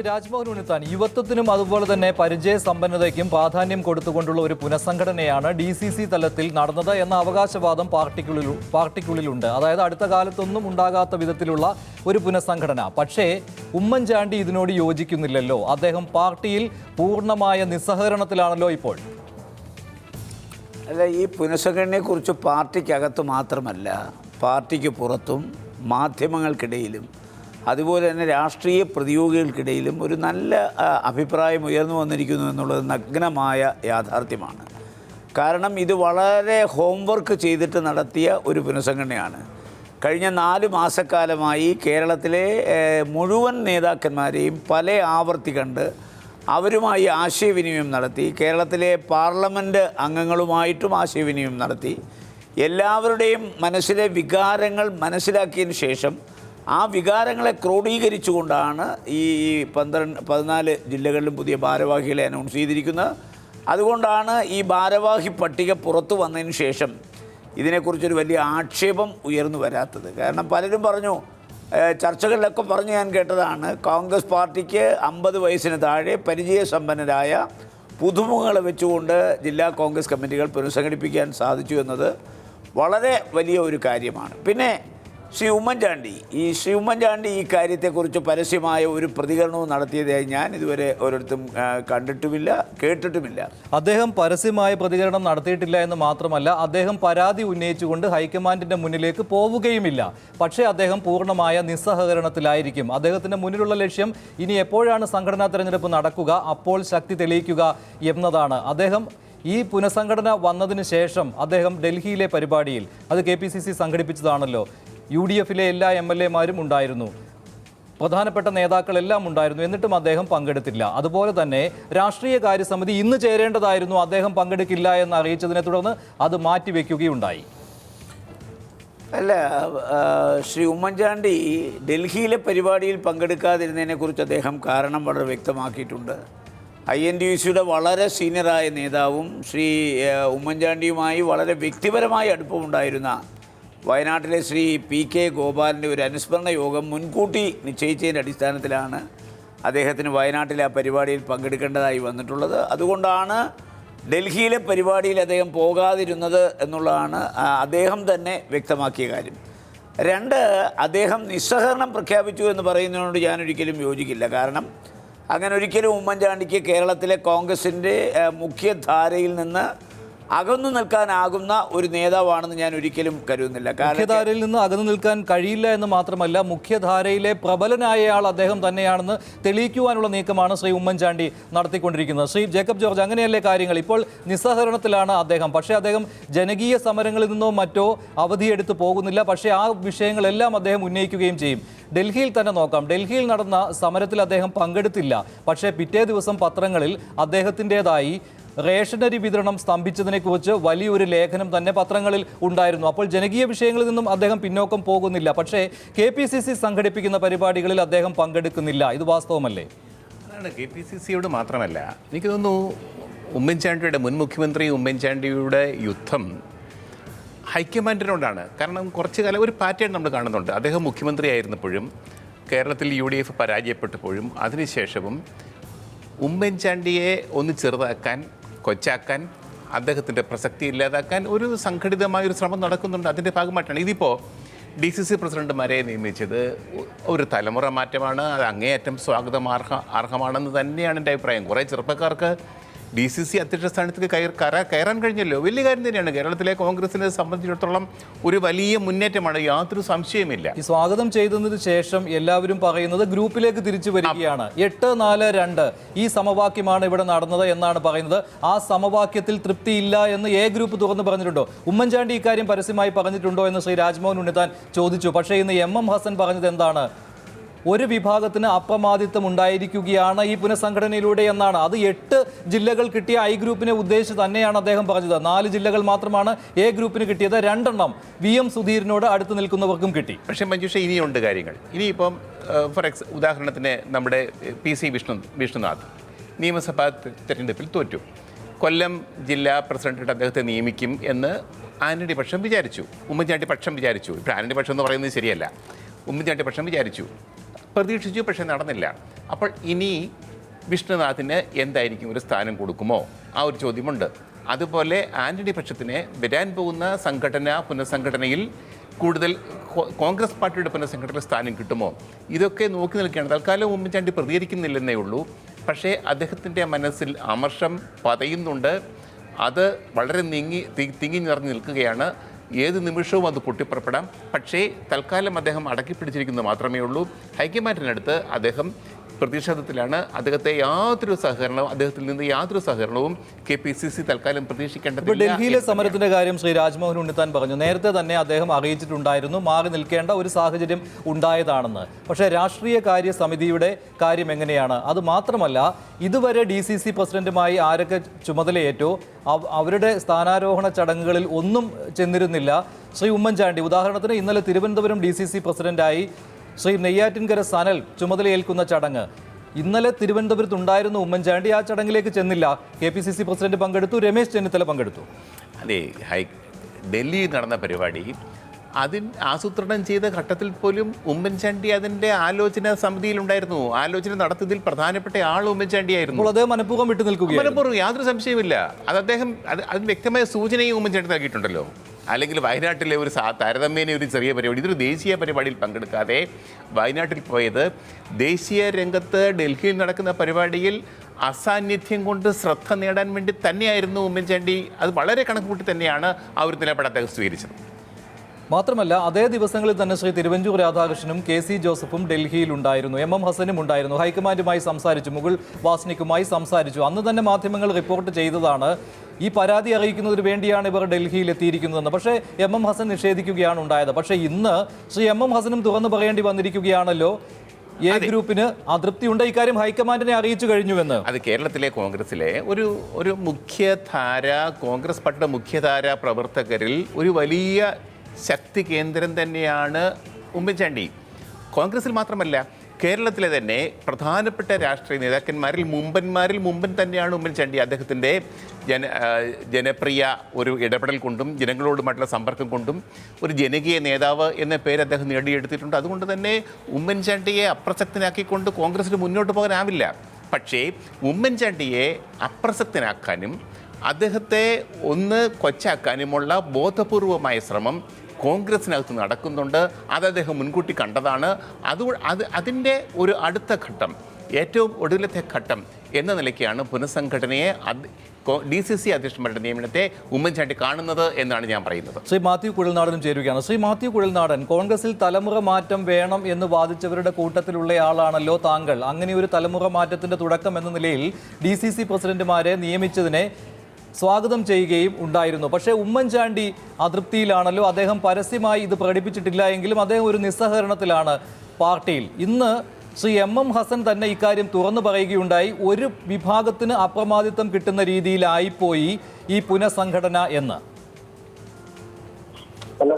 ശ്രീ രാജ്മോഹൻ ഉണ്ണിത്താൻ യുവത്വത്തിനും അതുപോലെ തന്നെ പരിചയ സമ്പന്നതയ്ക്കും പ്രാധാന്യം കൊടുത്തുകൊണ്ടുള്ള ഒരു പുനഃസംഘടനയാണ് ഡി സി സി തലത്തിൽ നടന്നത് എന്ന അവകാശവാദം പാർട്ടിക്കുള്ളിൽ പാർട്ടിക്കുള്ളിലുണ്ട്. അതായത് അടുത്ത കാലത്തൊന്നും ഉണ്ടാകാത്ത വിധത്തിലുള്ള ഒരു പുനഃസംഘടന. പക്ഷേ ഉമ്മൻചാണ്ടി ഇതിനോട് യോജിക്കുന്നില്ലല്ലോ. അദ്ദേഹം പാർട്ടിയിൽ പൂർണമായ നിസ്സഹകരണത്തിലാണല്ലോ ഇപ്പോൾ. അല്ല ഈ പുനഃസംഘടനയെക്കുറിച്ച് പാർട്ടിക്കകത്ത് മാത്രമല്ല പാർട്ടിക്ക് പുറത്തും മാധ്യമങ്ങൾക്കിടയിലും അതുപോലെ തന്നെ രാഷ്ട്രീയ പ്രതിയോഗികൾക്കിടയിലും ഒരു നല്ല അഭിപ്രായം ഉയർന്നു വന്നിരിക്കുന്നു എന്നുള്ളത് നഗ്നമായ യാഥാർത്ഥ്യമാണ്. കാരണം ഇത് വളരെ ഹോംവർക്ക് ചെയ്തിട്ട് നടത്തിയ ഒരു പുനഃസംഘടനയാണ്. കഴിഞ്ഞ നാല് മാസക്കാലമായി കേരളത്തിലെ മുഴുവൻ നേതാക്കന്മാരെയും പല ആവർത്തി കണ്ട് അവരുമായി ആശയവിനിമയം നടത്തി കേരളത്തിലെ പാർലമെന്റ് അംഗങ്ങളുമായിട്ടും ആശയവിനിമയം നടത്തി എല്ലാവരുടെയും മനസ്സിലെ വികാരങ്ങൾ മനസ്സിലാക്കിയതിന് ശേഷം ആ വികാരങ്ങളെ ക്രോഡീകരിച്ചുകൊണ്ടാണ് ഈ പന്ത്രണ്ട് പതിനാല് ജില്ലകളിലും പുതിയ ഭാരവാഹികളെ അനൗൺസ് ചെയ്തിരിക്കുന്നത്. അതുകൊണ്ടാണ് ഈ ഭാരവാഹി പട്ടിക പുറത്തു വന്നതിന് ശേഷം ഇതിനെക്കുറിച്ചൊരു വലിയ ആക്ഷേപം ഉയർന്നു വരാത്തത്. കാരണം പലരും പറഞ്ഞു ചർച്ചകളിലൊക്കെ പറഞ്ഞു ഞാൻ കേട്ടതാണ് കോൺഗ്രസ് പാർട്ടിക്ക് അമ്പത് വയസ്സിന് താഴെ പരിചയസമ്പന്നരായ പുതുമുഖങ്ങളെ വെച്ചുകൊണ്ട് ജില്ലാ കോൺഗ്രസ് കമ്മിറ്റികൾ പുനഃസംഘടിപ്പിക്കാൻ സാധിച്ചു എന്നത് വളരെ വലിയ ഒരു കാര്യമാണ്. പിന്നെ ശ്രീ ഉമ്മൻചാണ്ടി ഈ ശ്രീ ഉമ്മൻചാണ്ടി ഈ കാര്യത്തെക്കുറിച്ച് പരസ്യമായ ഒരു പ്രതികരണവും നടത്തിയതായി ഞാൻ ഇതുവരെ ഒരിടത്തും ആ, കണ്ടിട്ടുമില്ല കേട്ടിട്ടുമില്ല. അദ്ദേഹം പരസ്യമായ പ്രതികരണം നടത്തിയിട്ടില്ല എന്ന് മാത്രമല്ല അദ്ദേഹം പരാതി ഉന്നയിച്ചുകൊണ്ട് ഹൈക്കമാൻഡിന്റെ മുന്നിലേക്ക് പോവുകയുമില്ല. പക്ഷേ അദ്ദേഹം പൂർണമായ നിസ്സഹകരണത്തിലായിരിക്കും. അദ്ദേഹത്തിന്റെ മുന്നിലുള്ള ലക്ഷ്യം ഇനി എപ്പോഴാണ് സംഘടനാ തെരഞ്ഞെടുപ്പ് നടക്കുക അപ്പോൾ ശക്തി തെളിയിക്കുക എന്നതാണ്. അദ്ദേഹം ഈ പുനഃസംഘടന വന്നതിന് ശേഷം അദ്ദേഹം ഡൽഹിയിലെ പരിപാടിയിൽ അത് കെ പി സി സി സംഘടിപ്പിച്ചതാണല്ലോ യു ഡി എഫിലെ എല്ലാ എം എൽ എമാരും ഉണ്ടായിരുന്നു. പ്രധാനപ്പെട്ട നേതാക്കളെല്ലാം ഉണ്ടായിരുന്നു. എന്നിട്ടും അദ്ദേഹം പങ്കെടുത്തില്ല. അതുപോലെ തന്നെ രാഷ്ട്രീയ കാര്യസമിതി ഇന്ന് ചേരേണ്ടതായിരുന്നു. അദ്ദേഹം പങ്കെടുക്കില്ല എന്ന് അറിയിച്ചതിനെ തുടർന്ന് അത് മാറ്റിവെക്കുകയുണ്ടായി. അല്ല ശ്രീ ഉമ്മൻചാണ്ടി ഡൽഹിയിലെ പരിപാടിയിൽ പങ്കെടുക്കാതിരുന്നതിനെക്കുറിച്ച് അദ്ദേഹം കാരണം വളരെ വ്യക്തമാക്കിയിട്ടുണ്ട്. ഐ എൻ ഡി സിയുടെ വളരെ സീനിയറായ നേതാവും ശ്രീ ഉമ്മൻചാണ്ടിയുമായി വളരെ വ്യക്തിപരമായ അടുപ്പമുണ്ടായിരുന്ന വയനാട്ടിലെ ശ്രീ പി കെ ഗോപാലിന്റെ ഒരു അനുസ്മരണ യോഗം മുൻകൂട്ടി നിശ്ചയിച്ചതിന്റെ അടിസ്ഥാനത്തിലാണ് അദ്ദേഹത്തിന് വയനാട്ടിലെ ആ പരിപാടിയിൽ പങ്കെടുക്കേണ്ടതായി വന്നിട്ടുള്ളത്. അതുകൊണ്ടാണ് ഡൽഹിയിലെ പരിപാടിയിൽ അദ്ദേഹം പോകാതിരുന്നത് എന്നുള്ളതാണ് അദ്ദേഹം തന്നെ വ്യക്തമാക്കിയ കാര്യം. രണ്ട് അദ്ദേഹം നിസ്സഹകരണം പ്രഖ്യാപിച്ചു എന്ന് പറയുന്നതിനോട് ഞാൻ ഒരിക്കലും യോജിക്കില്ല. കാരണം അങ്ങനെ ഒരിക്കലും ഉമ്മൻചാണ്ടിക്ക് കേരളത്തിലെ കോൺഗ്രസിന്റെ മുഖ്യധാരയിൽ നിന്ന് അകന്നു നിൽക്കാനാകുന്ന ഒരു നേതാവാണെന്ന് ഞാൻ ഒരിക്കലും കരുതുന്നില്ല. മുഖ്യധാരയിൽ നിന്ന് അകന്നു നിൽക്കാൻ കഴിയില്ല എന്ന് മാത്രമല്ല മുഖ്യധാരയിലെ പ്രബലനായയാൾ അദ്ദേഹം തന്നെയാണെന്ന് തെളിയിക്കുവാനുള്ള നീക്കമാണ് ശ്രീ ഉമ്മൻചാണ്ടി നടത്തിക്കൊണ്ടിരിക്കുന്നത്. ശ്രീ ജേക്കബ് ജോർജ് അങ്ങനെയല്ലേ കാര്യങ്ങൾ? ഇപ്പോൾ നിസ്സഹകരണത്തിലാണ് അദ്ദേഹം. പക്ഷേ അദ്ദേഹം ജനകീയ സമരങ്ങളിൽ നിന്നോ മറ്റോ അവധിയെടുത്ത് പോകുന്നില്ല. പക്ഷേ ആ വിഷയങ്ങളെല്ലാം അദ്ദേഹം ഉന്നയിക്കുകയും ചെയ്യും. ഡൽഹിയിൽ തന്നെ നോക്കാം. ഡൽഹിയിൽ നടന്ന സമരത്തിൽ അദ്ദേഹം പങ്കെടുത്തില്ല. പക്ഷേ പിറ്റേ ദിവസം പത്രങ്ങളിൽ അദ്ദേഹത്തിന്റെതായി റേഷനറി വിതരണം സ്തംഭിച്ചതിനെക്കുറിച്ച് വലിയൊരു ലേഖനം തന്നെ പത്രങ്ങളിൽ ഉണ്ടായിരുന്നു. അപ്പോൾ ജനകീയ വിഷയങ്ങളിൽ നിന്നും അദ്ദേഹം പിന്നോക്കം പോകുന്നില്ല. പക്ഷേ കെ പി സി സി സംഘടിപ്പിക്കുന്ന പരിപാടികളിൽ അദ്ദേഹം പങ്കെടുക്കുന്നില്ല. ഇത് വാസ്തവമല്ലേ? അതാണ് കെ പി സി സിയോട് മാത്രമല്ല. എനിക്ക് തോന്നുന്നു ഉമ്മൻചാണ്ടിയുടെ മുൻ മുഖ്യമന്ത്രി ഉമ്മൻചാണ്ടിയുടെ യുദ്ധം ഹൈക്കമാൻഡിനോടാണ്. കാരണം കുറച്ച് കാലം ഒരു പാറ്റേൺ നമ്മൾ കാണുന്നുണ്ട്. അദ്ദേഹം മുഖ്യമന്ത്രി ആയിരുന്നപ്പോഴും കേരളത്തിൽ യു ഡി എഫ് പരാജയപ്പെട്ടപ്പോഴും അതിനുശേഷവും ഉമ്മൻചാണ്ടിയെ ഒന്ന് ചെറുതാക്കാൻ കൊച്ചാക്കാൻ അദ്ദേഹത്തിന്റെ പ്രസക്തി ഇല്ലാതാക്കാൻ ഒരു സംഘടിതമായ ഒരു ശ്രമം നടക്കുന്നുണ്ട്. അതിന്റെ ഭാഗമായിട്ടാണ് ഇതിപ്പോൾ ഡി സി സി പ്രസിഡന്റുമാരെ നിയമിച്ചത്. ഒരു തലമുറ മാറ്റമാണ് അത് അങ്ങേയറ്റം സ്വാഗതം അർഹ അർഹമാണെന്ന് തന്നെയാണ് എന്റെ അഭിപ്രായം. കുറേ ചെറുപ്പക്കാർക്ക് ഡി സി സി അധ്യക്ഷ സ്ഥാനത്തേക്ക് കയറാൻ കയറാൻ കഴിഞ്ഞല്ലോ. വലിയ കാര്യം തന്നെയാണ്. കേരളത്തിലെ കോൺഗ്രസിനെ സംബന്ധിച്ചിടത്തോളം ഒരു വലിയ മുന്നേറ്റമാണ്. യാതൊരു സംശയമില്ല ഈ സ്വാഗതം ചെയ്തതിന് ശേഷം എല്ലാവരും പറയുന്നത് ഗ്രൂപ്പിലേക്ക് തിരിച്ചു വരികയാണ്. എട്ട് നാല് രണ്ട്. ഈ സമവാക്യമാണ് ഇവിടെ നടന്നത് എന്നാണ് പറയുന്നത്. ആ സമവാക്യത്തിൽ തൃപ്തിയില്ല എന്ന് എ ഗ്രൂപ്പ് തുറന്ന് പറഞ്ഞിട്ടുണ്ടോ? ഉമ്മൻചാണ്ടി ഇക്കാര്യം പരസ്യമായി പറഞ്ഞിട്ടുണ്ടോ എന്ന് ശ്രീ രാജ്മോഹൻ ഉണ്ണിത്താൻ ചോദിച്ചു. പക്ഷേ ഇന്ന് എം എം ഹസൻ പറഞ്ഞത് എന്താണ്? ഒരു വിഭാഗത്തിന് അപ്രമാദിത്വം ഉണ്ടായിരിക്കുകയാണ് ഈ പുനഃസംഘടനയിലൂടെ എന്നാണ്. അത് എട്ട് ജില്ലകൾ കിട്ടിയ ഐ ഗ്രൂപ്പിനെ ഉദ്ദേശിച്ച് തന്നെയാണ് അദ്ദേഹം പറഞ്ഞത്. നാല് ജില്ലകൾ മാത്രമാണ് എ ഗ്രൂപ്പിന് കിട്ടിയത്. രണ്ടെണ്ണം വി എം സുധീരിനോട് അടുത്ത് നിൽക്കുന്നവർക്കും കിട്ടി. പക്ഷേ മഞ്ജുഷ ഇനിയുണ്ട് കാര്യങ്ങൾ. ഇനിയിപ്പം ഫോർ എക്സ് ഉദാഹരണത്തിന് നമ്മുടെ പി സി വിഷ്ണു വിഷ്ണുനാഥ് നിയമസഭാ തെരഞ്ഞെടുപ്പിൽ തോറ്റു. കൊല്ലം ജില്ലാ പ്രസിഡന്റായിട്ട് അദ്ദേഹത്തെ നിയമിക്കും എന്ന് ആന്റണി പക്ഷം വിചാരിച്ചു. ഉമ്മൻചാണ്ടി പക്ഷം വിചാരിച്ചു. ഇപ്പോൾ ആന്റണി പക്ഷം എന്ന് പറയുന്നത് ശരിയല്ല. ഉമ്മൻചാണ്ടി പക്ഷം വിചാരിച്ചു. പ്രതീക്ഷിച്ചു പക്ഷേ നടന്നില്ല. അപ്പോൾ ഇനി വിഷ്ണുനാഥിന് എന്തായിരിക്കും ഒരു സ്ഥാനം കൊടുക്കുമോ? ആ ഒരു ചോദ്യമുണ്ട്. അതുപോലെ ആന്റണി പക്ഷത്തിന് വരാൻ പോകുന്ന സംഘടന പുനഃസംഘടനയിൽ കൂടുതൽ കോൺഗ്രസ് പാർട്ടിയുടെ പുനഃസംഘടന സ്ഥാനം കിട്ടുമോ? ഇതൊക്കെ നോക്കി നിൽക്കുകയാണ് തൽക്കാലം ഉമ്മൻചാണ്ടി പ്രതികരിക്കുന്നില്ലെന്നേ ഉള്ളൂ. പക്ഷേ അദ്ദേഹത്തിന്റെ മനസ്സിൽ അമർഷം പതയുന്നുണ്ട്. അത് വളരെ നീങ്ങി തിങ്ങി നിറഞ്ഞു നിൽക്കുകയാണ്. ഏത് നിമിഷവും അത് പൊട്ടിപ്പുറപ്പെടാം. പക്ഷേ തൽക്കാലം അദ്ദേഹം അടക്കിപ്പിടിച്ചിരിക്കുന്നത് മാത്രമേ ഉള്ളൂ ഹൈക്കമാൻഡിനടുത്ത് അദ്ദേഹം പ്രതിഷേധത്തിലാണ് അദ്ദേഹത്തെ യാതൊരു സഹകരണവും അദ്ദേഹത്തിൽ നിന്ന് യാതൊരു സഹകരണവും കെ പി സി സി തൽക്കാലം പ്രതീക്ഷിക്കേണ്ടത് ഡൽഹിയിലെ സമരത്തിന്റെ കാര്യം ശ്രീ രാജ്മോഹൻ ഉണ്ണിത്താൻ പറഞ്ഞു. നേരത്തെ തന്നെ അദ്ദേഹം അറിയിച്ചിട്ടുണ്ടായിരുന്നു മാറി നിൽക്കേണ്ട ഒരു സാഹചര്യം ഉണ്ടായതാണെന്ന്. പക്ഷേ രാഷ്ട്രീയ കാര്യ സമിതിയുടെ കാര്യം എങ്ങനെയാണ്? അത് മാത്രമല്ല ഇതുവരെ ഡി സി സി പ്രസിഡന്റുമായി ആരൊക്കെ ചുമതലയേറ്റോ അവരുടെ സ്ഥാനാരോഹണ ചടങ്ങുകളിൽ ഒന്നും ചെന്നിരുന്നില്ല. ശ്രീ ഉമ്മൻചാണ്ടി ഉദാഹരണത്തിന് ഇന്നലെ തിരുവനന്തപുരം ഡി സി സി പ്രസിഡന്റായി ശ്രീ നെയ്യാറ്റിൻകര സനൽ ചുമതലയേൽക്കുന്ന ചടങ്ങ്. ഇന്നലെ തിരുവനന്തപുരത്ത് ഉണ്ടായിരുന്ന ഉമ്മൻചാണ്ടി ആ ചടങ്ങിലേക്ക് ചെന്നില്ല. K P C C president പങ്കെടുത്തു രമേശ് ചെന്നിത്തല പങ്കെടുത്തു. അതെ ഹൈ ഡൽഹിയിൽ നടന്ന പരിപാടി. അതിൻ ആസൂത്രണം ചെയ്ത ഘട്ടത്തിൽ പോലും ഉമ്മൻചാണ്ടി അതിന്റെ ആലോചന സമിതിയിലുണ്ടായിരുന്നു ആലോചന നടത്തിയതിൽ പ്രധാനപ്പെട്ട ആൾ ഉമ്മൻചാണ്ടി ആയിരുന്നു. അദ്ദേഹം മനഃപൂർവം വിട്ടു നിൽക്കുക മനഃപൂർവം യാതൊരു സംശയമില്ല അത് അദ്ദേഹം അത് അതിന് വ്യക്തമായ സൂചനയും ഉമ്മൻചാണ്ടി നൽകിയിട്ടുണ്ടല്ലോ. അല്ലെങ്കിൽ വയനാട്ടിലെ ഒരു സാ താരതമ്യേന ഒരു ചെറിയ പരിപാടി. ഇതൊരു ദേശീയ പരിപാടിയിൽ പങ്കെടുക്കാതെ വയനാട്ടിൽ പോയത് ദേശീയ രംഗത്ത് ഡൽഹിയിൽ നടക്കുന്ന പരിപാടിയിൽ അസാന്നിധ്യം കൊണ്ട് ശ്രദ്ധ നേടാൻ വേണ്ടി തന്നെയായിരുന്നു ഉമ്മൻചാണ്ടി. അത് വളരെ കണക്കുകൂട്ടി തന്നെയാണ് ആ ഒരു നിലപാട് അദ്ദേഹം സ്വീകരിച്ചത്. മാത്രമല്ല അതേ ദിവസങ്ങളിൽ തന്നെ ശ്രീ തിരുവഞ്ചൂർ രാധാകൃഷ്ണനും കെ സി ജോസഫും ഡൽഹിയിൽ ഉണ്ടായിരുന്നു. എം എം ഹസനും ഉണ്ടായിരുന്നു. ഹൈക്കമാൻഡുമായി സംസാരിച്ചു മുകുൾ വാസ്നിക്കുമായി സംസാരിച്ചു. അന്ന് തന്നെ മാധ്യമങ്ങൾ റിപ്പോർട്ട് ചെയ്തതാണ് ഈ പരാതി അറിയിക്കുന്നതിന് വേണ്ടിയാണ് ഇവർ ഡൽഹിയിൽ എത്തിയിരിക്കുന്നതെന്ന്. പക്ഷേ എം എം ഹസൻ നിഷേധിക്കുകയാണ് ഉണ്ടായത്. പക്ഷേ ഇന്ന് ശ്രീ എം എം ഹസനും തുറന്നു പറയേണ്ടി വന്നിരിക്കുകയാണല്ലോ. എ ഗ്രൂപ്പിന് അതൃപ്തിയുണ്ട്. ഇക്കാര്യം ഹൈക്കമാൻഡിനെ അറിയിച്ചു കഴിഞ്ഞുവെന്ന്. അത് കേരളത്തിലെ കോൺഗ്രസിലെ ഒരു ഒരു മുഖ്യധാര കോൺഗ്രസ് പാർട്ടിയുടെ മുഖ്യധാര പ്രവർത്തകരിൽ ഒരു വലിയ ശക്തി കേന്ദ്രം തന്നെയാണ് ഉമ്മൻചാണ്ടി. കോൺഗ്രസിൽ മാത്രമല്ല കേരളത്തിലെ തന്നെ പ്രധാനപ്പെട്ട രാഷ്ട്രീയ നേതാക്കന്മാരിൽ മുമ്പന്മാരിൽ മുമ്പൻ തന്നെയാണ് ഉമ്മൻചാണ്ടി അദ്ദേഹത്തിന്റെ ജന ജനപ്രിയ ഒരു ഇടപെടൽ കൊണ്ടും ജനങ്ങളോടുമായിട്ടുള്ള സമ്പർക്കം കൊണ്ടും ഒരു ജനകീയ നേതാവ് എന്ന പേര് അദ്ദേഹം നേടിയെടുത്തിട്ടുണ്ട്. അതുകൊണ്ട് തന്നെ ഉമ്മൻചാണ്ടിയെ അപ്രസക്തനാക്കിക്കൊണ്ട് കോൺഗ്രസിന് മുന്നോട്ട് പോകാനാവില്ല. പക്ഷേ ഉമ്മൻചാണ്ടിയെ അപ്രസക്തനാക്കാനും അദ്ദേഹത്തെ ഒന്ന് കൊച്ചാക്കാനുമുള്ള ബോധപൂർവമായ ശ്രമം കോൺഗ്രസിനകത്ത് നടക്കുന്നുണ്ട്. അത് അദ്ദേഹം മുൻകൂട്ടി കണ്ടതാണ്. അത് അത് അതിന്റെ ഒരു അടുത്ത ഘട്ടം ഏറ്റവും ഒടുവിലത്തെ ഘട്ടം എന്ന നിലയ്ക്കാണ് പുനഃസംഘടനയെ ഡി സി സി അധ്യക്ഷന്മാരുടെ നിയമനത്തെ ഉമ്മൻചാണ്ടി കാണുന്നത് എന്നാണ് ഞാൻ പറയുന്നത്. ശ്രീ മാത്യു കുഴൽനാടനും ചേരുകയാണ്. ശ്രീ മാത്യു കുഴൽനാടൻ കോൺഗ്രസിൽ തലമുറ മാറ്റം വേണം എന്ന് വാദിച്ചവരുടെ കൂട്ടത്തിലുള്ള ആളാണല്ലോ താങ്കൾ. അങ്ങനെ ഒരു തലമുറ മാറ്റത്തിന്റെ തുടക്കം എന്ന നിലയിൽ ഡി സി സി പ്രസിഡന്റുമാരെ നിയമിച്ചതിനെ സ്വാഗതം ചെയ്യുകയും ഉണ്ടായിരുന്നു. പക്ഷേ ഉമ്മൻചാണ്ടി അതൃപ്തിയിലാണല്ലോ. അദ്ദേഹം പരസ്യമായി ഇത് പ്രകടിപ്പിച്ചിട്ടില്ല എങ്കിലും അദ്ദേഹം ഒരു നിസ്സഹകരണത്തിലാണ് പാർട്ടിയിൽ. ഇന്ന് ശ്രീ എം എം ഹസൻ തന്നെ ഇക്കാര്യം തുറന്നു പറയുകയുണ്ടായി. ഒരു വിഭാഗത്തിന് അപ്രമാദിത്വം കിട്ടുന്ന രീതിയിലായിപ്പോയി ഈ പുനഃസംഘടന എന്ന്. അല്ല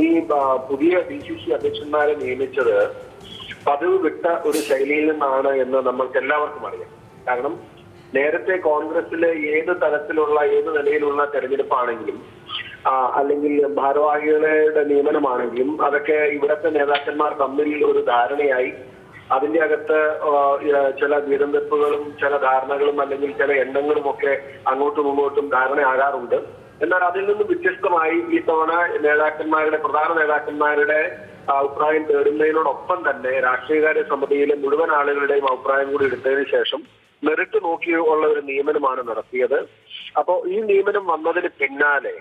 ഈ പുതിയ ഡി സി സി അധ്യക്ഷന്മാരെ നിയമിച്ചത് പതിവ് വിട്ട ഒരു ശൈലിയിൽ നിന്നാണ് എന്ന് നമ്മൾക്ക് എല്ലാവർക്കും അറിയാം. കാരണം നേരത്തെ കോൺഗ്രസിലെ ഏത് തരത്തിലുള്ള ഏത് നിലയിലുള്ള തെരഞ്ഞെടുപ്പാണെങ്കിലും അല്ലെങ്കിൽ ഭാരവാഹികളുടെ നിയമനമാണെങ്കിലും അതൊക്കെ ഇവിടത്തെ നേതാക്കന്മാർ തമ്മിൽ ഒരു ധാരണയായി. അതിന്റെ അകത്ത് ചില ദുരന്തപ്പുകളും ചില ധാരണകളും അല്ലെങ്കിൽ ചില എണ്ണങ്ങളും ഒക്കെ അങ്ങോട്ടും ഇങ്ങോട്ടും ധാരണയാകാറുണ്ട്. എന്നാൽ അതിൽ നിന്ന് വ്യത്യസ്തമായി ഈ തവണ നേതാക്കന്മാരുടെ പ്രധാന നേതാക്കന്മാരുടെ അഭിപ്രായം തേടുന്നതിനോടൊപ്പം തന്നെ രാഷ്ട്രീയകാര്യ സമിതിയിലെ മുഴുവൻ ആളുകളുടെയും അഭിപ്രായം കൂടി എടുത്തതിന് ശേഷം മെറിറ്റ് നോക്കി ഉള്ള ഒരു നിയമനമാണ് നടത്തിയത്. അപ്പോ ഈ നിയമനം വന്നതിന് പിന്നാലെ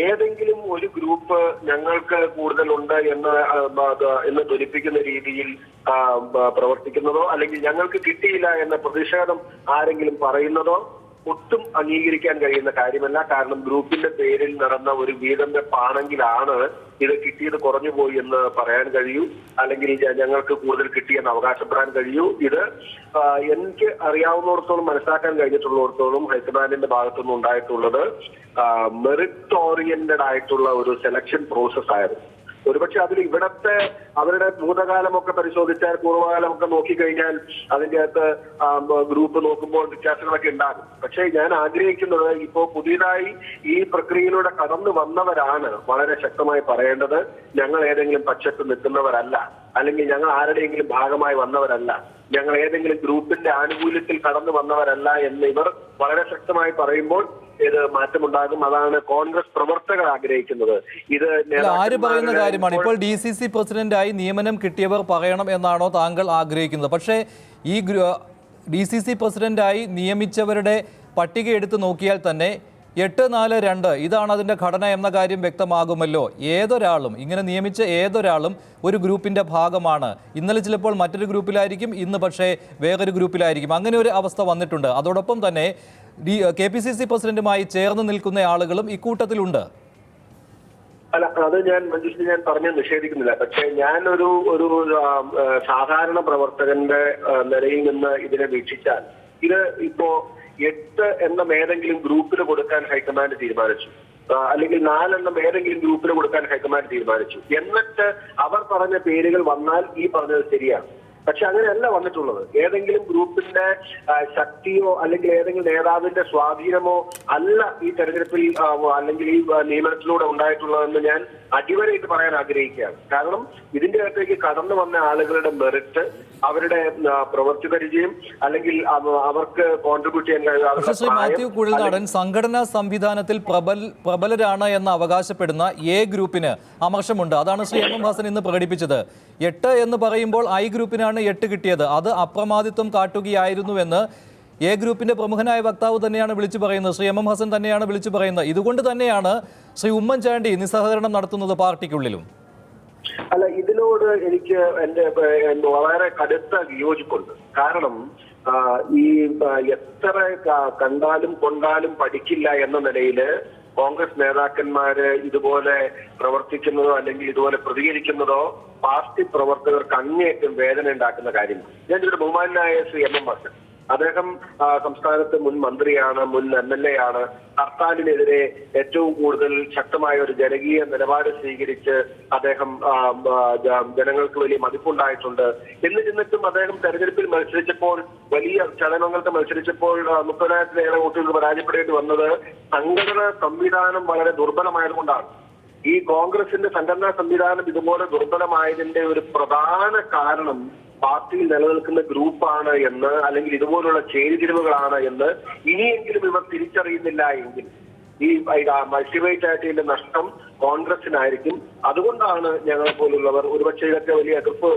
ഏതെങ്കിലും ഒരു ഗ്രൂപ്പ് ഞങ്ങൾക്ക് കൂടുതലുണ്ട് എന്ന് എന്ന് ധരിപ്പിക്കുന്ന രീതിയിൽ പ്രവർത്തിക്കുന്നതോ അല്ലെങ്കിൽ ഞങ്ങൾക്ക് കിട്ടിയില്ല എന്ന പ്രതിഷേധം ആരെങ്കിലും പറയുന്നതോ ഒട്ടും അംഗീകരിക്കാൻ കഴിയുന്ന കാര്യമല്ല. കാരണം ഗ്രൂപ്പിന്റെ പേരിൽ നടന്ന ഒരു വീതം പാണെങ്കിലാണ് ഇത് കിട്ടിയത് കുറഞ്ഞു പോയി എന്ന് പറയാൻ കഴിയൂ. അല്ലെങ്കിൽ ഞങ്ങൾക്ക് കൂടുതൽ കിട്ടിയെന്ന് അവകാശപ്പെടാൻ കഴിയൂ. ഇത് എനിക്ക് അറിയാവുന്നിടത്തോളം മനസ്സിലാക്കാൻ കഴിഞ്ഞിട്ടുള്ളിടത്തോളം ഹൈക്കമാൻഡിന്റെ ഭാഗത്തുനിന്ന് ഉണ്ടായിട്ടുള്ളത് മെറിറ്റ് ഓറിയന്റഡ് ആയിട്ടുള്ള ഒരു സെലക്ഷൻ പ്രോസസ് ആയിരുന്നു ഒരുപക്ഷെ അതിൽ ഇവിടത്തെ അവരുടെ ഭൂതകാലമൊക്കെ പരിശോധിച്ചാൽ പൂർവകാലമൊക്കെ നോക്കിക്കഴിഞ്ഞാൽ അതിന്റെ അകത്ത് ഗ്രൂപ്പ് നോക്കുമ്പോൾ വ്യത്യാസങ്ങളൊക്കെ ഉണ്ടാകും. പക്ഷേ ഞാൻ ആഗ്രഹിക്കുന്നത് ഇപ്പോ പുതിയതായി ഈ പ്രക്രിയയിലൂടെ കടന്നു വന്നവരാണ് വളരെ ശക്തമായി പറയേണ്ടത് ഞങ്ങൾ ഏതെങ്കിലും പക്ഷത്ത് നിൽക്കുന്നവരല്ല അല്ലെങ്കിൽ ഞങ്ങൾ ആരുടെയെങ്കിലും ഭാഗമായി വന്നവരല്ല ഞങ്ങൾ ഏതെങ്കിലും ഗ്രൂപ്പിന്റെ ആനുകൂല്യത്തിൽ കടന്നു വന്നവരല്ല എന്ന് ഇവർ വളരെ ശക്തമായി പറയുമ്പോൾ ഇത് മാറ്റമുണ്ടാകും. അതാണ് കോൺഗ്രസ് പ്രവർത്തകർ ആഗ്രഹിക്കുന്നത്. ഇത് ആര് പറയുന്ന കാര്യമാണ്? ഇപ്പോൾ- ഡി സി സി പ്രസിഡന്റായി നിയമനം കിട്ടിയവർ പറയണം എന്നാണോ താങ്കൾ ആഗ്രഹിക്കുന്നത്. പക്ഷേ ഈ ഡി സി സി പ്രസിഡന്റായി നിയമിച്ചവരുടെ പട്ടിക എടുത്തു നോക്കിയാൽ തന്നെ എട്ട് നാല് രണ്ട്. ഇതാണ് അതിന്റെ ഘടന എന്ന കാര്യം വ്യക്തമാകുമല്ലോ. ഏതൊരാളും ഇങ്ങനെ നിയമിച്ച ഏതൊരാളും ഒരു ഗ്രൂപ്പിന്റെ ഭാഗമാണ്. ഇന്നലെ ചിലപ്പോൾ മറ്റൊരു ഗ്രൂപ്പിലായിരിക്കും ഇന്ന് പക്ഷേ വേറൊരു ഗ്രൂപ്പിലായിരിക്കും. അങ്ങനെ ഒരു അവസ്ഥ വന്നിട്ടുണ്ട്. അതോടൊപ്പം തന്നെ D K P C C പ്രസിഡന്റുമായി ചേർന്ന് നിൽക്കുന്ന ആളുകളും ഇക്കൂട്ടത്തിലുണ്ട് അല്ല അത് ഞാൻ മഞ്ജുഷി ഞാൻ പറഞ്ഞു നിഷേധിക്കുന്നില്ല. പക്ഷെ ഞാൻ ഒരു ഒരു സാധാരണ പ്രവർത്തകന്റെ നിലയിൽ നിന്ന് ഇതിനെ വീക്ഷിച്ചാൽ ഇത് ഇപ്പോ എട്ട് എണ്ണം ഏതെങ്കിലും ഗ്രൂപ്പിന് കൊടുക്കാൻ ഹൈക്കമാൻഡ് തീരുമാനിച്ചു. അല്ലെങ്കിൽ നാലെണ്ണം ഏതെങ്കിലും ഗ്രൂപ്പിന് കൊടുക്കാൻ ഹൈക്കമാൻഡ് തീരുമാനിച്ചു. എന്നിട്ട് അവർ പറഞ്ഞ പേരുകൾ വന്നാൽ ഈ പറഞ്ഞത് ശരിയാണ്. പക്ഷെ അങ്ങനെയല്ല വന്നിട്ടുള്ളത്. ഏതെങ്കിലും ഗ്രൂപ്പിന്റെ ശക്തിയോ അല്ലെങ്കിൽ ഏതെങ്കിലും നേതാവിന്റെ സ്വാധീനമോ അല്ല ഈ തെരഞ്ഞെടുപ്പിൽ അല്ലെങ്കിൽ ഈ നിയമനത്തിലൂടെ ഉണ്ടായിട്ടുള്ളതെന്ന് ഞാൻ അടിവരയിട്ട് പറയാൻ ആഗ്രഹിക്കുകയാണ്. കാരണം ഇതിന്റെ അകത്തേക്ക് കടന്നു വന്ന ആളുകളുടെ മെറിറ്റ് അവരുടെ പ്രവർത്തി പരിചയം അല്ലെങ്കിൽ അവർക്ക് കോൺട്രിബ്യൂട്ട് ചെയ്യാൻ അവരുടെ മാത്യു കുഴൽനാടൻ സംഘടനാ സംവിധാനത്തിൽ പ്രബൽ പ്രബലരാണ് എന്ന് അവകാശപ്പെടുന്ന എ ഗ്രൂപ്പിന് അമർഷമുണ്ട്. അതാണ് ശ്രീ എം എം ഹാസൻ ഇന്ന് പ്രകടിപ്പിച്ചത്. എട്ട് എന്ന് പറയുമ്പോൾ ഐ ഗ്രൂപ്പിനാണ് എട്ട് കിട്ടിയത്. അത് അപ്രമാദിത്വം കാട്ടുകയായിരുന്നുവെന്ന് എ ഗ്രൂപ്പിന്റെ പ്രമുഖനായ വക്താവ് തന്നെയാണ് വിളിച്ചു പറയുന്നത്. ശ്രീ എം എം ഹസൻ തന്നെയാണ് വിളിച്ചു പറയുന്നത്. ഇതുകൊണ്ട് തന്നെയാണ് ശ്രീ ഉമ്മൻചാണ്ടി നിസ്സഹകരണം നടത്തുന്നത് പാർട്ടിക്കുള്ളിലും. അല്ല ഇതിനോട് എനിക്ക് എന്റെ വളരെ കടുത്ത വിയോജിപ്പുണ്ട്. കാരണം ഈ എത്ര കണ്ടാലും കൊണ്ടാലും പഠിക്കില്ല എന്ന നിലയിൽ കോൺഗ്രസ് നേതാക്കന്മാര് ഇതുപോലെ പ്രവർത്തിക്കുന്നതോ അല്ലെങ്കിൽ ഇതുപോലെ പ്രതികരിക്കുന്നതോ പാർട്ടി പ്രവർത്തകർക്ക് അങ്ങേയറ്റം വേദന ഉണ്ടാക്കുന്ന കാര്യമാണ് ഞാൻ ഇവിടെ ബഹുമാനായ ശ്രീ എം എം ഹസൻ അദ്ദേഹം സംസ്ഥാനത്ത് മുൻ മന്ത്രിയാണ് മുൻ എം എൽ എ ആണ് ഹർത്താലിനെതിരെ ഏറ്റവും കൂടുതൽ ശക്തമായ ഒരു ജനകീയ നിലപാട് സ്വീകരിച്ച് അദ്ദേഹം ജനങ്ങൾക്ക് വലിയ മതിപ്പുണ്ടായിട്ടുണ്ട്. എന്നിരുന്നിട്ടും അദ്ദേഹം തെരഞ്ഞെടുപ്പിൽ മത്സരിച്ചപ്പോൾ വലിയ ചലനങ്ങൾക്ക് മത്സരിച്ചപ്പോൾ മുപ്പതിനായിരത്തിലേറെ വോട്ടുകൾ പരാജയപ്പെടേണ്ടി വന്നത് സംഘടന സംവിധാനം വളരെ ദുർബലമായതുകൊണ്ടാണ്. ഈ കോൺഗ്രസിന്റെ സംഘടനാ സംവിധാനം ഇതുപോലെ ദുർബലമായതിന്റെ ഒരു പ്രധാന കാരണം പാർട്ടിയിൽ നിലനിൽക്കുന്ന ഗ്രൂപ്പാണ് എന്ന് അല്ലെങ്കിൽ ഇതുപോലുള്ള ചേരിതിരിവുകളാണ് എന്ന് ഇനിയെങ്കിലും ഇവർ തിരിച്ചറിയുന്നില്ല എങ്കിൽ ഈ മൾട്ടിവേറ്റ് ആയിട്ട് നഷ്ടം കോൺഗ്രസിനായിരിക്കും. അതുകൊണ്ടാണ് ഞങ്ങളെ പോലുള്ളവർ ഒരുപക്ഷെ ഇതൊക്കെ വലിയ എതിർപ്പ്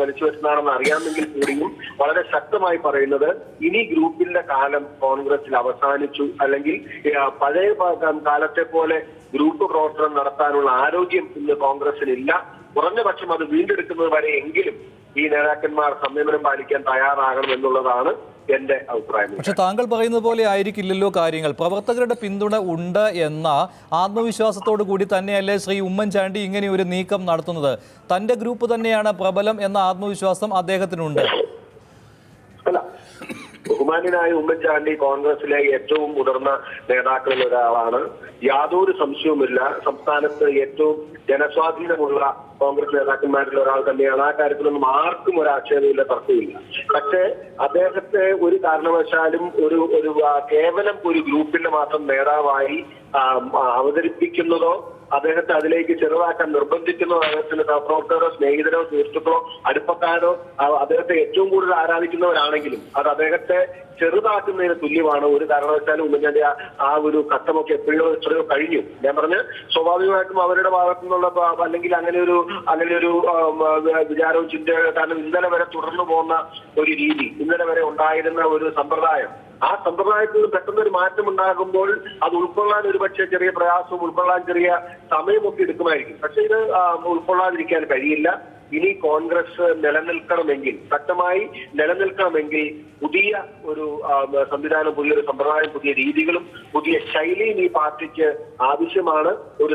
വലിച്ചു വരുന്നതാണെന്ന് അറിയാമെങ്കിൽ കൂടിയും വളരെ ശക്തമായി പറയുന്നത് ഇനി ഗ്രൂപ്പിന്റെ കാലം കോൺഗ്രസിൽ അവസാനിച്ചു അല്ലെങ്കിൽ പഴയ കാലത്തെ പോലെ ഗ്രൂപ്പ് പ്രവർത്തനം നടത്താനുള്ള ആരോഗ്യം ഇന്ന് കോൺഗ്രസിനില്ല. കുറഞ്ഞ പക്ഷം അത് വീണ്ടെടുക്കുന്നത് വരെ എങ്കിലും ഈ നേതാക്കന്മാർ സംയമനം പാലിക്കാൻ തയ്യാറാകണം എന്നുള്ളതാണ് എന്റെ അഭിപ്രായം. പക്ഷെ താങ്കൾ പറയുന്നത് പോലെ ആയിരിക്കില്ലല്ലോ കാര്യങ്ങൾ. പ്രവർത്തകരുടെ പിന്തുണ ഉണ്ട് എന്ന ആത്മവിശ്വാസത്തോടു കൂടി തന്നെയല്ലേ ശ്രീ ഉമ്മൻചാണ്ടി ഇങ്ങനെ ഒരു നീക്കം നടത്തുന്നത്? തന്റെ ഗ്രൂപ്പ് തന്നെയാണ് പ്രബലം എന്ന ആത്മവിശ്വാസം അദ്ദേഹത്തിനുണ്ട്. അല്ല ബഹുമാന്യനായ ഉമ്മൻചാണ്ടി കോൺഗ്രസിലെ ഏറ്റവും മുതിർന്ന നേതാക്കളിൽ ഒരാളാണ്. യാതൊരു സംശയവുമില്ല. സംസ്ഥാനത്ത് ഏറ്റവും ജനസ്വാധീനമുള്ള കോൺഗ്രസ് നേതാക്കന്മാരിൽ ഒരാൾ തന്നെയാണ്. ആ കാര്യത്തിലൊന്നും ആർക്കും ഒരു ആക്ഷേപമില്ല തർക്കമില്ല. പക്ഷേ അദ്ദേഹത്തെ ഒരു കാരണവശാലും ഒരു ഒരു കേവലം ഒരു ഗ്രൂപ്പിന്റെ മാത്രം നേതാവായി അവതരിപ്പിക്കുന്നതോ അദ്ദേഹത്തെ അതിലേക്ക് ചെറുതാക്കാൻ നിർബന്ധിക്കുന്നതോ അദ്ദേഹത്തിന്റെ സഹപ്രവർത്തകരോ സ്നേഹിതരോ സുഹൃത്തുക്കളോ അടുപ്പക്കാരോ അദ്ദേഹത്തെ ഏറ്റവും കൂടുതൽ ആരാധിക്കുന്നവരാണെങ്കിലും അത് അദ്ദേഹത്തെ ചെറുതാക്കുന്നതിന് തുല്യമാണ്. ഒരു കാരണവശാലും ഉമ്മൻചാണ്ടി ആ- ഒരു ഘട്ടമൊക്കെ എപ്പോഴോ എത്രയോ കഴിഞ്ഞു. ഞാൻ പറഞ്ഞ് സ്വാഭാവികമായിട്ടും അവരുടെ ഭാഗത്തു നിന്നുള്ള അല്ലെങ്കിൽ അങ്ങനെ ഒരു അങ്ങനെ ഒരു വിചാരവും ചിന്തയോ കാരണം ഇന്നലെ വരെ തുടർന്നു പോകുന്ന ഒരു രീതി ഇന്നലെ വരെ ഉണ്ടായിരുന്ന ഒരു സമ്പ്രദായം ആ സമ്പ്രദായത്തിൽ നിന്ന് പെട്ടെന്ന് ഒരു മാറ്റം ഉണ്ടാകുമ്പോൾ അത് ഉൾക്കൊള്ളാൻ ഒരുപക്ഷെ ചെറിയ പ്രയാസവും ഉൾക്കൊള്ളാൻ ചെറിയ സമയമൊക്കെ എടുക്കുമായിരിക്കും. പക്ഷെ ഇത് ഉൾക്കൊള്ളാതിരിക്കാൻ കഴിയില്ല. ഇനി കോൺഗ്രസ് നിലനിൽക്കണമെങ്കിൽ ശക്തമായി നിലനിൽക്കണമെങ്കിൽ പുതിയ ഒരു സംവിധാനം പുതിയൊരു സമ്പ്രദായം പുതിയ രീതികളും പുതിയ ശൈലിയും ഈ പാർട്ടിക്ക് ആവശ്യമാണ്. ഒരു